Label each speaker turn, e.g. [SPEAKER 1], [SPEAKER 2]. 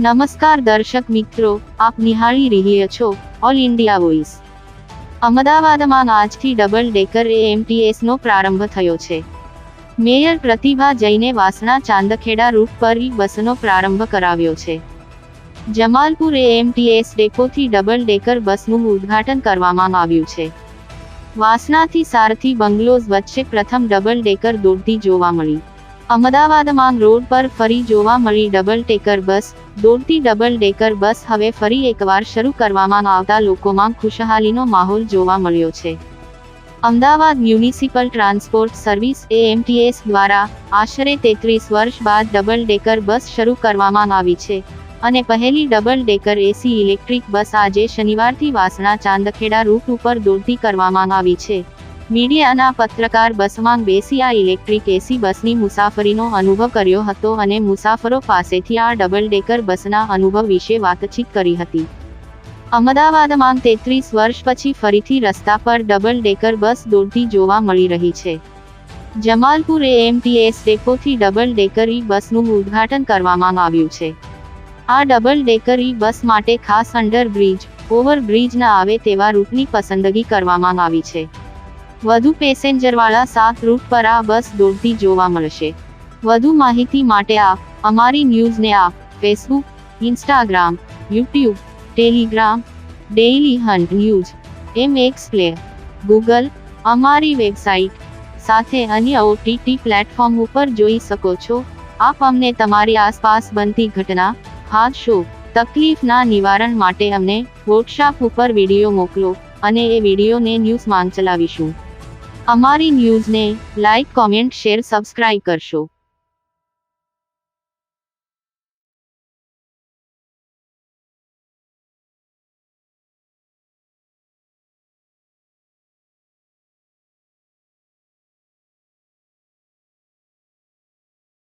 [SPEAKER 1] નમસ્કાર દર્શક મિત્રો, આપ નિહાળી રહ્યા છો ઓલ ઇન્ડિયા વોઇસ અમદાવાદમાં આજથી ડબલ ડેકર એએમટીએસનો પ્રારંભ થયો છે. મેયર પ્રતિભા જૈને વાસણા ચાંદખેડા રૂટ પર બસનો પ્રારંભ કરાવ્યો છે. જમાલપુર એએમટીએસ ડેપોથી ડબલ ડેકર બસનું ઉદ્ઘાટન કરવામાં આવ્યું છે. વાસણાથી સારથી બંગલોઝ વચ્ચે પ્રથમ ડબલ ડેકર દોડતી જોવા મળી. અમદાવાદમાં રોડ પર ફરી જોવા મળી ડબલ ટેકર બસ દોડતી ડબલ ડેકર બસ હવે ફરી એકવાર શરૂ કરવામાં આવતા લોકોમાં ખુશહાલીનો માહોલ જોવા મળ્યો છે. Ahmedabad municipal transport service AMTS દ્વારા આશરે તેત્રીસ વર્ષ બાદ ડબલ ડેકર બસ શરૂ કરવામાં આવી છે અને પહેલી double decker AC electric bus આજે શનિવારથી વાસણા ચાંદખેડા રૂટ ઉપર દોડતી કરવામાં આવી છે. મીડિયાના પત્રકાર બસમાં બેસી આ ઇલેક્ટ્રિક એસી બસની મુસાફરીનો અનુભવ કર્યો હતો અને મુસાફરો પાસેથી આ ડબલ ડેકર બસના અનુભવ વિશે વાતચીત કરી હતી. અમદાવાદમાં તેત્રીસ વર્ષ પછી ફરીથી રસ્તા પર ડબલ ડેકર બસ દોડતી જોવા મળી રહી છે. જમાલપુર એએમટીએસ ડેપોથી ડબલ ડેકર બસનું ઉદ્ઘાટન કરવામાં આવ્યું છે. આ ડબલ ડેકર બસ માટે ખાસ અંડરબ્રિજ, ઓવરબ્રિજ ના આવે તેવા રૂટની પસંદગી કરવામાં આવી છે. વધુ પેસેન્જરવાળા સાત રૂટ પર આ બસ દોડતી જોવા મળશે. વધુ માહિતી માટે આપ અમારી ન્યૂઝને આપ Facebook, Instagram, YouTube, Telegram, Dailyhunt news, M X play, Google, અમારી વેબસાઇટ, સાથે અન્ય ઓટીટી પ્લેટફોર્મ ઉપર જોઈ શકો છો. આપ અમને તમારી આસપાસ બનતી ઘટના હાદસો તકલીફના નિવારણ માટે અમને વોટ્સએપ ઉપર વીડિયો મોકલો, અને એ વિડીયોને ન્યૂઝમાં ચલાવીશું. અમારી ન્યૂઝને લાઇક કોમેન્ટ શેર સબસ્ક્રાઇબ કરશો.